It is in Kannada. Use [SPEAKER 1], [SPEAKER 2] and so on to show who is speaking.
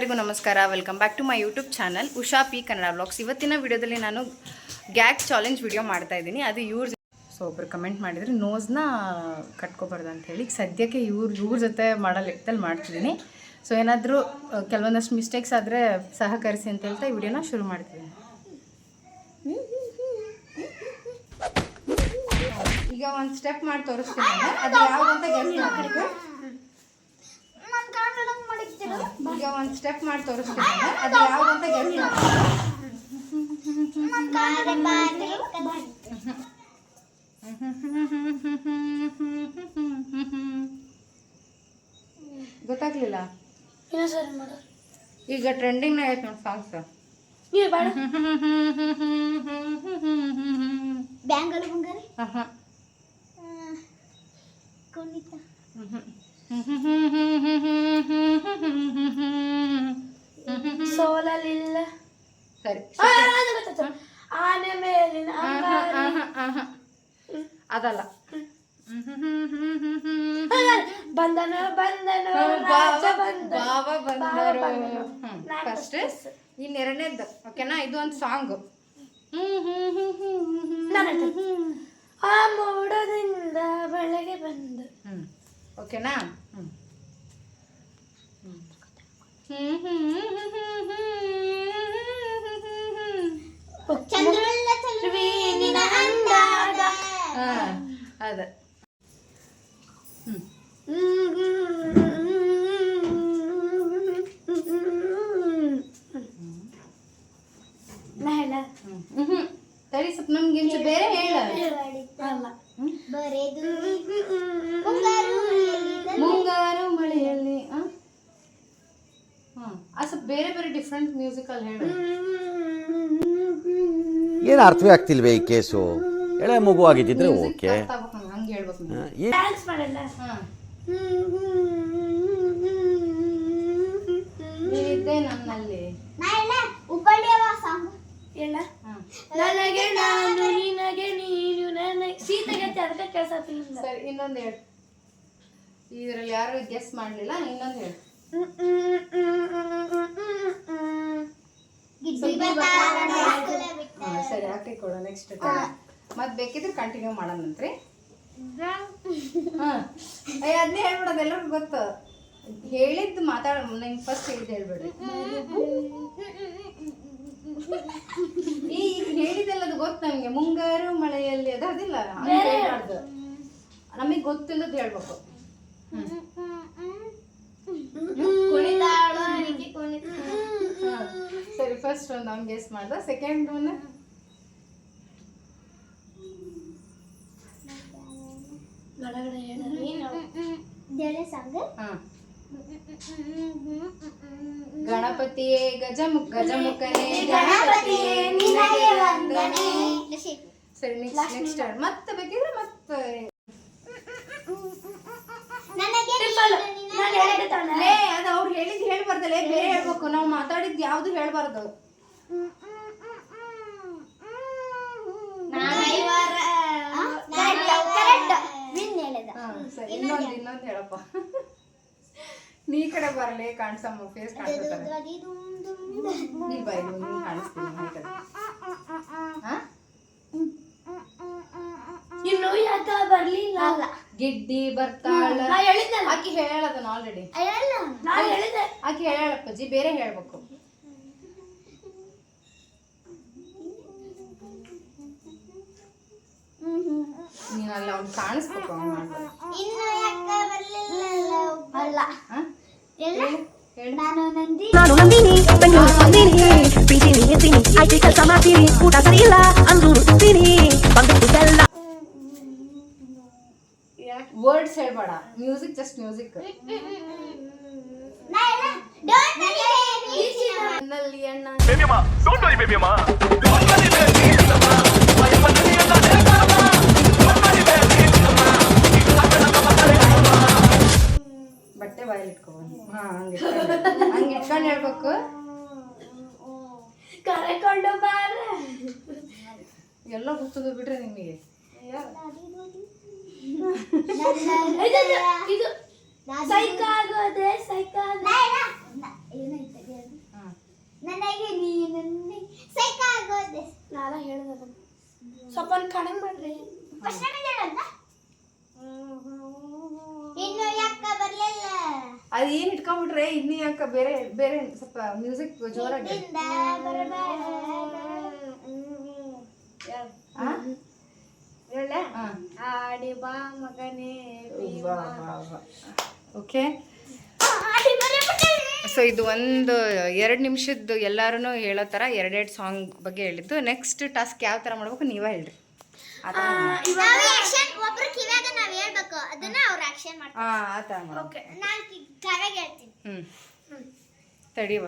[SPEAKER 1] ಎಲ್ಲರಿಗೂ ನಮಸ್ಕಾರ. Welcome back to my YouTube channel Usha P Kannada blogs ಇವತ್ತಿನ ವಿಡಿಯೋದಲ್ಲಿ ನಾನು ಗ್ಯಾಗ್ ಚಾಲೆಂಜ್ ವಿಡಿಯೋ ಮಾಡ್ತಾ ಇದ್ದೀನಿ. ಅದು ಇವ್ರ ಸೊ ಒಬ್ರು ಕಮೆಂಟ್ ಮಾಡಿದರೆ ನೋಸ್ನ ಕಟ್ಕೋಬಾರ್ದು ಅಂತ ಹೇಳಿ, ಸದ್ಯಕ್ಕೆ ಇವ್ರ ಇವ್ರ ಜೊತೆ ಮಾಡೋ ಲೆಕ್ಕದಲ್ಲಿ ಮಾಡ್ತಿದ್ದೀನಿ. ಸೊ ಏನಾದರೂ ಕೆಲವೊಂದಷ್ಟು ಮಿಸ್ಟೇಕ್ಸ್ ಆದರೆ ಸಹಕರಿಸಿ ಅಂತ ಹೇಳ್ತಾ ಈ ವಿಡಿಯೋನ ಶುರು ಮಾಡ್ತಿದ್ದೀನಿ ಈಗ ಒಂದು ಸ್ಟೆಪ್ ಮಾಡಿ ತೋರಿಸ್ತೀನಿ. ಅದು ಯಾವುದಂತ ಗೆಸ್ ಮಾಡಬೇಕು ಈಗ ಒಂದು ಸ್ಟೆಪ್ ಮಾಡಿ ತೋರಿಸ್ತೀನಿ. ಅದು ಯಾವುದಂತ ಗೊತ್ತಾಗ್ಲಿಲ್ಲ? ಈಗ ಟ್ರೆಂಡಿಂಗ್ ಐತೆ ನೋಡಿ ಸಾಂಗ್ಸ್
[SPEAKER 2] ಬ್ಯಾಂಗಲ್ ಬಂಗಾರಿ. ಕುಣಿತ. ಸೋಲಲಿಲ್ಲ.
[SPEAKER 1] ಸರಿ.
[SPEAKER 2] ಆನೆ ಮೇಲಿನ.
[SPEAKER 1] ಅದಲ್ಲ.
[SPEAKER 2] ಬಂದನು ಬಂದನು.
[SPEAKER 1] ಬಾವ ಬಂದರು. ಫಸ್ಟ್ ಇನ್ನು ಎರಡನೇದ್ದು ಓಕೆನಾ ಇದು ಒಂದು ಸಾಂಗ್.
[SPEAKER 2] ಆ ಮೋಡದಿಂದ ಬೆಳಗ್ಗೆ ಬಂದು.
[SPEAKER 1] ಓಕೆನಾ ಹ್ಮ್
[SPEAKER 2] ಚಂದ್ರುಳ್ಳ ಚಂದ್ರುವಿ ನಿನ ಅಂದಾದ
[SPEAKER 1] ಹಾ ಅದ ಹ್ಮ್
[SPEAKER 2] ನಾ ಹೇಳ
[SPEAKER 1] ಹ್ಮ್ ಹ್ಮ್ ತಡಿ ಸ್ವಲ್ಪ ನಮ್ಗೆ ಇಂಚು ಬೇರೆ ಹೇಳ
[SPEAKER 2] ಅಲ್ಲ
[SPEAKER 3] ಬರೆದು
[SPEAKER 1] ಮುಂಗಾರು ಮಳೆಯಲ್ಲಿ ಆ? ಹ್ಮ್ ಆ ಸ್ವಲ್ಪ ಬೇರೆ ಬೇರೆ ಡಿಫ್ರೆಂಟ್ ಮ್ಯೂಸಿಕಲ್ ಹೇಳು.
[SPEAKER 4] ಏನು ಅರ್ಥವೇ ಆಗ್ತಿಲ್ವೇ ಈ ಕೇಸು? ಎಳೆ ಮಗು ಆಗಿದ್ದಿದ್ರೆ ಓಕೆ.
[SPEAKER 1] ಅರ್ಥ ಆಗ್ಬೇಕು ನಂಗೆ, ಹಂಗೆ ಹೇಳ್ಬೇಕು ನೀನು.
[SPEAKER 4] ಈ
[SPEAKER 2] ಡ್ಯಾನ್ಸ್ ಮಾಡಲ್ಲ?
[SPEAKER 1] ಹಾ. ನೀನಿದ್ದೆ ನನ್ನಲ್ಲಿ.
[SPEAKER 3] ಹುಬ್ಬಳ್ಳಿಯವ ಸಾಂಗ್
[SPEAKER 2] ಹೇಳ.
[SPEAKER 1] ಹಾ.
[SPEAKER 2] ನನಗೆ ನಾನು ನಿನಗೆ ನೀನು ನನಗೆ ಸೀತೆಗೆ ಅದಕ್ಕೆ ಕೆಲಸ ಇಲ್ಲ
[SPEAKER 1] ಸರಿ ಇನ್ನೊಂದು ಹೇಳು. ಇದ್ರಲ್ಲಿ ಯಾರು ಗೆಸ್ ಮಾಡಲಿಲ್ಲ? ಇನ್ನೊಂದು ಹೇಳು. ಸರಿ ಹಾಕಿ ಕೊಡು ನೆಕ್ಸ್ಟ್ ಮತ್ತೆ ಬೇಕಿದ್ರೆ ಕಂಟಿನ್ಯೂ ಮಾಡೋಣಂತ್ರಿ ಹಾ ಅದನ್ನೇ ಹೇಳ್ಬಿಡೋದು ಎಲ್ಲರಿಗೂ ಗೊತ್ತು ಹೇಳಿದ್ದು ಮಾತಾಡ ನಂಗೆ ಫಸ್ಟ್ ಹೇಳಿದ್ದು ಹೇಳ್ಬೇಡ್ರಿ ಈಗ ಹೇಳಿದೆಲ್ಲ ಅದು ಗೊತ್ತು ನಮಗೆ ಮುಂಗಾರು ಮಳೆಯಲ್ಲಿ ಅದು ಅದಿಲ್ಲ ನಮಗ್ ಹೇಳ್ಬಾರ್ದು ನಮಗೆ ಗೊತ್ತಿಲ್ಲದ ಹೇಳ್ಬೇಕು ಹಾ. ಫಸ್ಟ್ ಒಂದು ಅವ್ನು ಗೆಸ್ ಮಾಡ್ದ. ಸೆಕೆಂಡ್ ಒನ್ ಗಣಪತಿಯೇ ಗಜಮುಖ ಗಜಮುಖನೇ ಗಣಪತಿಯೇ ನಿನಗೆ ವಂದನೆ. ಸರಿ ನೆಕ್ಸ್ಟ್ ನೆಕ್ಸ್ಟ್ ಮತ್ತೆ ಬೇಕಿದ್ರೆ ಮತ್ತೆ. ಲೇ ಅವ್ರು ಹೇಳಿದ್ ಹೇಳ್ಬಾರ್ದಲ್ಲೇ ಬೇರೆ ಹೇಳ್ಬೇಕು. ನಾವು ಮಾತಾಡಿದ್ ಯಾವ್ದು ಹೇಳ್ಬಾರ್ದು? ಇನ್ನೊಂದು ಇನ್ನೊಂದು ಹೇಳಪ್ಪ. ನೀ ಕಡೆ ಬರಲಿ ಕಾಣಿಸಮ್ಮ ಫೇಸ್ ಕಾಣಿಸ್ತಾರೆ ನೀ ಬೈ ನೀ ಕಾಣಿಸ್ತೀನಿ
[SPEAKER 2] ಇನ್ನು ಯಾಕ ಬರ್ಲಿಲ್ಲ?
[SPEAKER 1] ಗಿಡ್ಡಿ ಬರ್ತಾಳ. ಆಕಿ ಹೇಳದನ ಆಲ್ರೆಡಿ ಆಕಿ ಹೇಳಪ್ಪಜ್ಜಿ ಬೇರೆ ಹೇಳ್ಬೇಕು ನೀನ್ ಅಲ್ಲಿ ಅವ್ನು ಕಾಣಿಸ್ಬೇಕು ಅವ್ನು ಮಾಡ್ಬೇಕು
[SPEAKER 3] ಇನ್ನು ಯಾಕ ಬರ್ಲಿಲ್ಲ ಅಲ್ಲ ಎಲ್ಲ? ನಾನು ನಂದಿ.
[SPEAKER 5] ನಾನು ನಂದಿನಿ ಬೆಂಗಳೂರು ಐಟಿ ಕೆಲಸ ಮಾಡ್ತೀನಿ. ಊಟ ಸರಿ ಇಲ್ಲ ಅಂದ್ರು
[SPEAKER 1] ವರ್ಡ್ಸ್ ಹೇಳ್ಬೇಡ. ಮ್ಯೂಸಿಕ್ ಜಸ್ಟ್ ಮ್ಯೂಸಿಕ್
[SPEAKER 3] ನಾ ಎಲ್ಲ ಡೋಂಟ್ ಬೇಬಿ
[SPEAKER 1] ನನ್ನಲ್ಲಿ ಅಣ್ಣ. ಹೊಟ್ಟೆ ಬಾಯಲ್ಲಿ ಹಂಗೆ ಇಟ್ಕೊಂಡು ಹೇಳ್ಬೇಕು.
[SPEAKER 2] ಕರೆಕೊಂಡು
[SPEAKER 1] ಎಲ್ಲ ಪುಸ್ತಕ ಬಿಡ್ರಿ ನಿಮಗೆ.
[SPEAKER 2] ನನಗೆ ನೀನು ಸೈಕ ಆಗೋದೆ. ಸ್ವಲ್ಪ ಕಡಿಮೆ ಮಾಡ್ರಿ.
[SPEAKER 1] ಅದು ಏನು ಇಟ್ಕೊಂಡ್ಬಿಟ್ರೆ ಇನ್ನು ಯಾಕೆ ಬೇರೆ ಬೇರೆ ಸ್ವಲ್ಪ ಮ್ಯೂಸಿಕ್ ಜೋರಾಗಿ ಓಕೆ ಸೊ ಇದು ಒಂದು ಎರಡು ನಿಮಿಷದ್ದು ಎಲ್ಲರೂ ಹೇಳೋ ಥರ ಎರಡೆರಡು ಸಾಂಗ್ ಬಗ್ಗೆ ಹೇಳಿದ್ದು. ನೆಕ್ಸ್ಟ್ ಟಾಸ್ಕ್ ಯಾವ ಥರ ಮಾಡ್ಬೇಕು ನೀವೇ ಹೇಳ್ರಿ.
[SPEAKER 3] ಆಕ್ಷನ್ ಒಬ್ರು ಕಿವ್ಯಾಗ ನಾವ್ ಹೇಳ್ಬೇಕು. ಅದನ್ನ ಅವ್ರ ಆಕ್ಷನ್ ಮಾಡ್ತಾರೆ. ನಾನ್ ಹೇಳ್ತೀನಿ.
[SPEAKER 1] ಹ್ಞೂ ತಡಿವ